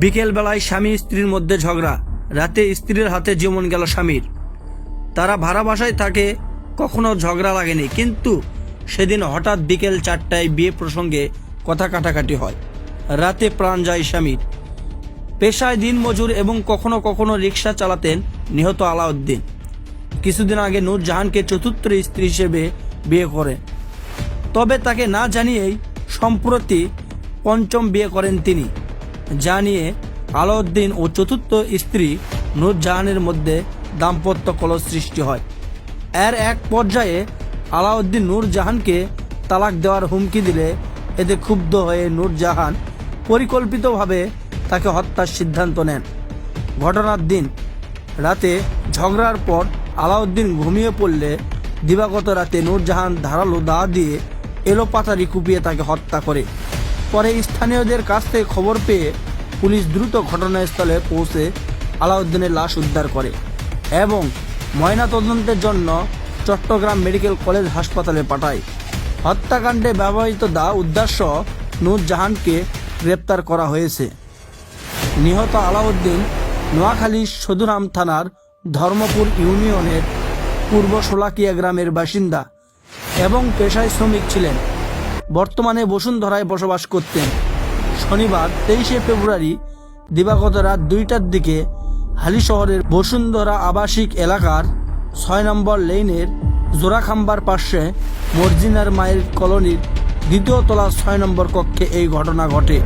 বিকেলবেলায় স্বামী স্ত্রীর মধ্যে ঝগড়া। রাতে স্ত্রীর হাতে যেমন গেল স্বামীর। তারা ভাড়া বাসায় থাকে, কখনো ঝগড়া লাগেনি। কিন্তু সেদিন হঠাৎ বিকেল চারটায় বিয়ে প্রসঙ্গে কথা কাটাকাটি হয়। রাতে প্রাণ যায় স্বামীর। পেশায় দিন মজুর এবং কখনো কখনো রিক্সা চালাতেন নিহত আলাউদ্দিন। কিছুদিন আগে নূরজাহানকে চতুর্থ স্ত্রী হিসেবে বিয়ে করেন। তবে তাকে না জানিয়েই সম্প্রতি পঞ্চম বিয়ে করেন তিনি। যা নিয়ে আলাউদ্দিন ও চতুর্থ স্ত্রী নূরজাহানের মধ্যে দাম্পত্য কলহ সৃষ্টি হয়। এর এক পর্যায়ে আলাউদ্দিন নূরজাহানকে তালাক দেওয়ার হুমকি দিলে এতে ক্ষুব্ধ হয়ে নূরজাহান পরিকল্পিতভাবে তাকে হত্যার সিদ্ধান্ত নেন। ঘটনার দিন রাতে ঝগড়ার পর আলাউদ্দিন ঘুমিয়ে পড়লে দিবাগত রাতে নূরজাহান ধারালো দা দিয়ে এলোপাতারি কুপিয়ে তাকে হত্যা করে। পরে স্থানীয়দের কাছ থেকে খবর পেয়ে পুলিশ দ্রুত ঘটনাস্থলে পৌঁছে আলাউদ্দিনের লাশ উদ্ধার করে এবং ময়নাতদন্তের জন্য চট্টগ্রাম মেডিকেল কলেজ হাসপাতালে পাঠায়। হত্যাকাণ্ডে ব্যবহৃত দা সহ নূরজাহানকে গ্রেপ্তার করা হয়েছে। নিহত আলাউদ্দিন নোয়াখালী সদুরাম থানার ধর্মপুর ইউনিয়নের পূর্ব সোলাকিয়া গ্রামের বাসিন্দা এবং পেশায় শ্রমিক ছিলেন। বর্তমানে বসুন্ধরায় বসবাস করতেন। শনিবার তেইশে ফেব্রুয়ারি দিবাগত রাত দুইটার দিকে হালি শহরের বসুন্ধরা আবাসিক এলাকার ছয় নম্বর লেনের জোড়াখাম্বার পাশে মর্জিনার মায়ের কলোনির দ্বিতীয় তলা ছয় নম্বর কক্ষে এই ঘটনা ঘটে।